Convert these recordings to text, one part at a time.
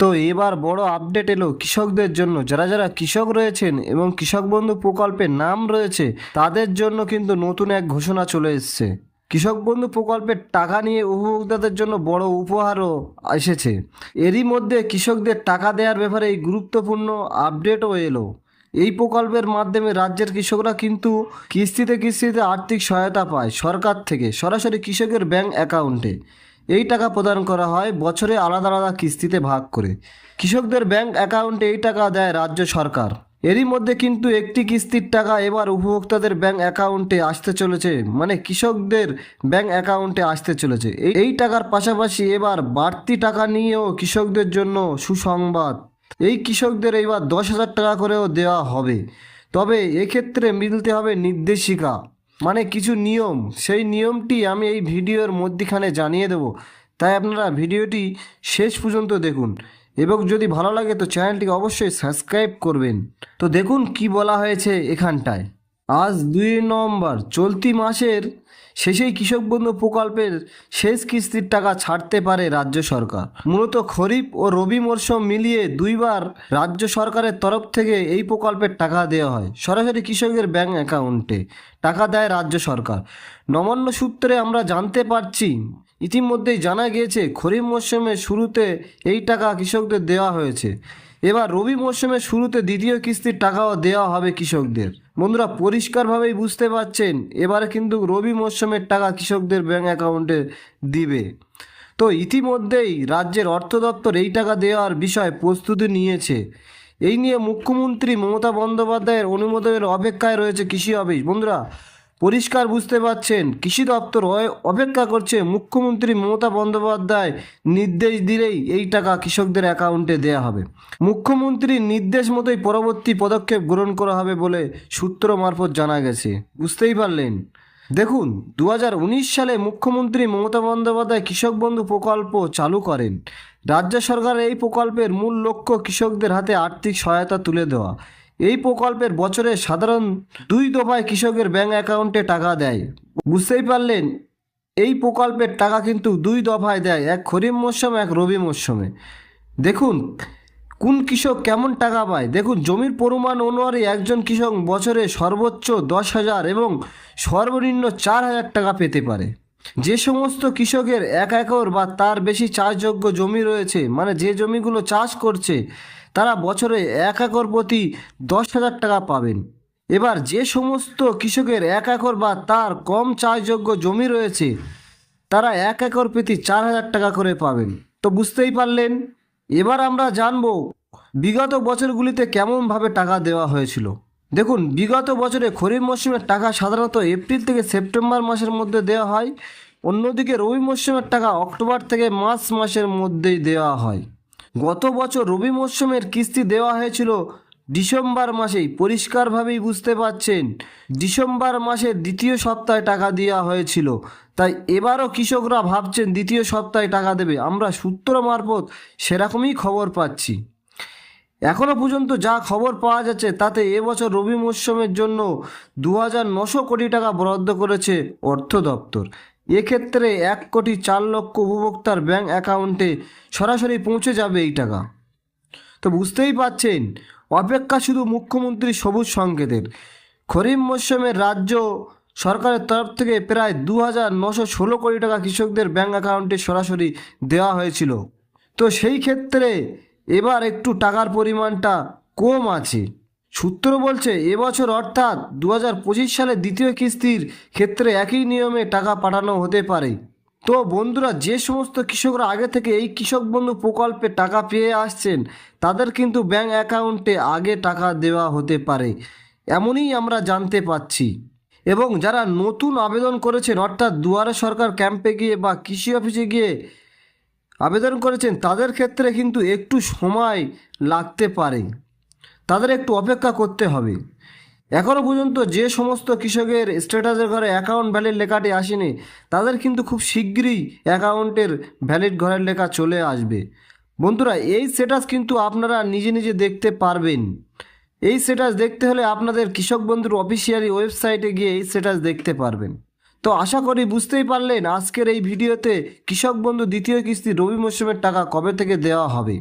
তো এবার বড় আপডেট এলো কৃষকদের জন্য। যারা যারা কৃষক রয়েছেন এবং কৃষক বন্ধু প্রকল্পের নাম রয়েছে, তাদের জন্য কিন্তু নতুন এক ঘোষণা চলে এসছে। কৃষক বন্ধু প্রকল্পের টাকা নিয়ে উপভোক্তাদের জন্য বড় উপহারও এসেছে। এরই মধ্যে কৃষকদের টাকা দেওয়ার ব্যাপারে এই গুরুত্বপূর্ণ আপডেটও এলো। এই প্রকল্পের মাধ্যমে রাজ্যের কৃষকরা কিন্তু কিস্তিতে কিস্তিতে আর্থিক সহায়তা পায় সরকার থেকে, সরাসরি কৃষকের ব্যাংক অ্যাকাউন্টে এই টাকা প্রদান করা হয় বছরে আলাদা আলাদা কিস্তিতে ভাগ করে। কৃষকদের ব্যাংক অ্যাকাউন্টে এই টাকা দেয় রাজ্য সরকার। এরই মধ্যে কিন্তু একটি কিস্তির টাকা এবার উপভোক্তাদের ব্যাংক অ্যাকাউন্টে আসতে চলেছে মানে কৃষকদের ব্যাংক অ্যাকাউন্টে আসতে চলেছে। এই- টাকার পাশাপাশি এবার বাড়তি টাকা নিয়েও কৃষকদের জন্য সুসংবাদ। এই কৃষকদের এইবার দশ হাজার টাকা করেও দেওয়া হবে। তবে এক্ষেত্রে মিলতে হবে নির্দেশিকা। মানে কিছু নিয়ম, সেই নিয়মটি আমি এই ভিডিওর মধ্যখানে জানিয়ে দেব। তাই আপনারা ভিডিওটি শেষ পর্যন্ত দেখুন এবং যদি ভালো লাগে তো চ্যানেলটিকে অবশ্যই সাবস্ক্রাইব করবেন। তো দেখুন কি বলা হয়েছে এখানটায়। আজ দুই নভেম্বর চলতি মাসের শেষেই কৃষক বন্ধু প্রকল্পের শেষ কিস্তির টাকা ছাড়তে পারে রাজ্য সরকার। মূলত খরিফ ও রবি মরশুম মিলিয়ে দুইবার রাজ্য সরকারের তরফ থেকে এই প্রকল্পের টাকা দেওয়া হয়। সরাসরি কৃষকের ব্যাংক অ্যাকাউন্টে টাকা দেয় রাজ্য সরকার। নবান্ন সূত্রে আমরা জানতে পারছি, ইতিমধ্যেই জানা গিয়েছে, খরিফ মরশুমের শুরুতে এই টাকা কৃষকদের দেওয়া হয়েছে। এবার রবি মরশুমের শুরুতে দ্বিতীয় কিস্তির টাকাও দেওয়া হবে কৃষকদের। বন্ধুরা, পরিষ্কারভাবেই বুঝতে পারছেন, এবারে কিন্তু রবি মরশুমের টাকা কৃষকদের ব্যাঙ্ক অ্যাকাউন্টে দিবে। তো ইতিমধ্যেই রাজ্যের অর্থ দপ্তর এই টাকা দেওয়ার বিষয়ে প্রস্তুতি নিয়েছে। এই নিয়ে মুখ্যমন্ত্রী মমতা বন্দ্যোপাধ্যায়ের অনুমোদনের অপেক্ষায় রয়েছে কৃষি অফিস। বন্ধুরা পরিষ্কার বুঝতে পারছেন, কৃষি দপ্তর অপেক্ষা করছে মুখ্যমন্ত্রী মমতা বন্দ্যোপাধ্যায় নির্দেশ দিলেই এই টাকা কৃষকদের অ্যাকাউন্টে দেওয়া হবে। মুখ্যমন্ত্রীর নির্দেশ মতোই পরবর্তী পদক্ষেপ গ্রহণ করা হবে বলে সূত্র মারফত জানা গেছে। বুঝতেই পারলেন। দেখুন দু হাজার উনিশ সালে মুখ্যমন্ত্রী মমতা বন্দ্যোপাধ্যায় কৃষক বন্ধু প্রকল্প চালু করেন। রাজ্য সরকার এই প্রকল্পের মূল লক্ষ্য কৃষকদের হাতে আর্থিক সহায়তা তুলে দেওয়া। এই প্রকল্পের বছরে সাধারণ দুই দফায় কৃষকের ব্যাংক অ্যাকাউন্টে টাকা দেয়। বুঝতেই পারলেন, এই প্রকল্পের টাকা কিন্তু দুই দফায় দেয়, এক খরিফ মরশুম, এক রবি মরশুমে। দেখুন, কোন কৃষক কেমন টাকা পায়? দেখুন, জমির পরিমাণ অনুযায়ী একজন কৃষক বছরে সর্বোচ্চ দশ হাজার এবং সর্বনিম্ন চার হাজার টাকা পেতে পারে। যে সমস্ত কৃষকের এক একর বা তার বেশি চাষযোগ্য জমি রয়েছে মানে যে জমিগুলো চাষ করছে তারা বছরে এক একর প্রতি দশ হাজার টাকা পাবেন। এবার যে সমস্ত কৃষকের এক একর বা তার কম চাষযোগ্য জমি রয়েছে, তারা এক একর প্রতি চার হাজার টাকা করে পাবেন। তো বুঝতেই পারলেন? এবার আমরা জানব বিগত বছরগুলিতে কেমনভাবে টাকা দেওয়া হয়েছিল। দেখুন, বিগত বছরে খরিফ মরশুমের টাকা সাধারণত এপ্রিল থেকে সেপ্টেম্বর মাসের মধ্যে দেওয়া হয়। অন্যদিকে রবি মরশুমের টাকা অক্টোবর থেকে মার্চ মাসের মধ্যেই দেওয়া হয়। গত বছর রবি মরশুমের কিস্তি দেওয়া হয়েছিল। ডিসেম্বর মাসেই পরিষ্কারভাবেই বুঝতে পারছেন, ডিসেম্বর মাসের দ্বিতীয় সপ্তাহে টাকা দেওয়া হয়েছিল। তাই এবারও কৃষকরা ভাবছেন দ্বিতীয় সপ্তাহে টাকা দেবে। আমরা সূত্র মারফত সেরকমই খবর পাচ্ছি। এখনও পর্যন্ত যা খবর পাওয়া যাচ্ছে তাতে এবছর রবি মরশুমের জন্য দু হাজার নশো কোটি টাকা বরাদ্দ করেছে অর্থ দপ্তর। এক্ষেত্রে এক কোটি চার লক্ষ উপভোক্তার ব্যাঙ্ক অ্যাকাউন্টে সরাসরি পৌঁছে যাবে এই টাকা। তো বুঝতেই পাচ্ছেন, অপেক্ষা শুধু মুখ্যমন্ত্রী সবুজ সংকেতের। খরিফ মরশুমের রাজ্য সরকারের তরফ থেকে প্রায় দু হাজার নশো ষোলো কোটি টাকা কৃষকদের ব্যাঙ্ক অ্যাকাউন্টে সরাসরি দেওয়া হয়েছিল। তো সেই ক্ষেত্রে এবার একটু টাকার পরিমাণটা কম আছে। সূত্র বলছে, এবছর অর্থাৎ দু হাজার পঁচিশ সালে দ্বিতীয় কিস্তির ক্ষেত্রে একই নিয়মে টাকা পাঠানো হতে পারে। তো বন্ধুরা, যে সমস্ত কৃষকরা আগে থেকে এই কৃষক বন্ধু প্রকল্পে টাকা পেয়ে আসছেন, তাদের কিন্তু ব্যাংক অ্যাকাউন্টে আগে টাকা দেওয়া হতে পারে, এমনই আমরা জানতে পাচ্ছি। এবং যারা নতুন আবেদন করেছেন, অর্থাৎ দুয়ারে সরকার ক্যাম্পে গিয়ে বা কৃষি অফিসে গিয়ে আবেদন করেছেন, তাদের ক্ষেত্রে কিন্তু একটু সময় লাগতে পারে। তাদের একটু অপেক্ষা করতে হবে। এখনও পর্যন্ত যে সমস্ত কৃষকের স্ট্যাটাসের ঘরে অ্যাকাউন্ট ভ্যালিড লেখাটি আসেনি, তাদের কিন্তু খুব শীঘ্রই অ্যাকাউন্টের ভ্যালিড ঘরের লেখা চলে আসবে। বন্ধুরা, এই স্ট্যাটাস কিন্তু আপনারা নিজে নিজে দেখতে পারবেন। এই স্ট্যাটাস দেখতে হলে আপনাদের কৃষক বন্ধুর অফিসিয়ালি ওয়েবসাইটে গিয়ে এই স্ট্যাটাস দেখতে পারবেন। তো আশা করি বুঝতেই পারলেন আজকের এই ভিডিওতে কৃষক বন্ধু দ্বিতীয় কিস্তি রবি মরশুমের টাকা কবে থেকে দেওয়া হবে।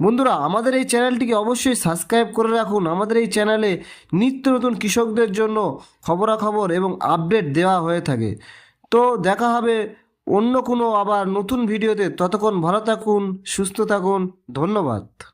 বন্ধুরা, আমাদের এই চ্যানেলটিকে অবশ্যই সাবস্ক্রাইব করে রাখুন। আমাদের এই চ্যানেলে নিত্য নতুন কৃষকদের জন্য খবরাখবর এবং আপডেট দেওয়া হয়ে থাকে। তো দেখা হবে অন্য কোনো আবার নতুন ভিডিওতে। ততক্ষণ ভালো থাকুন, সুস্থ থাকুন। ধন্যবাদ।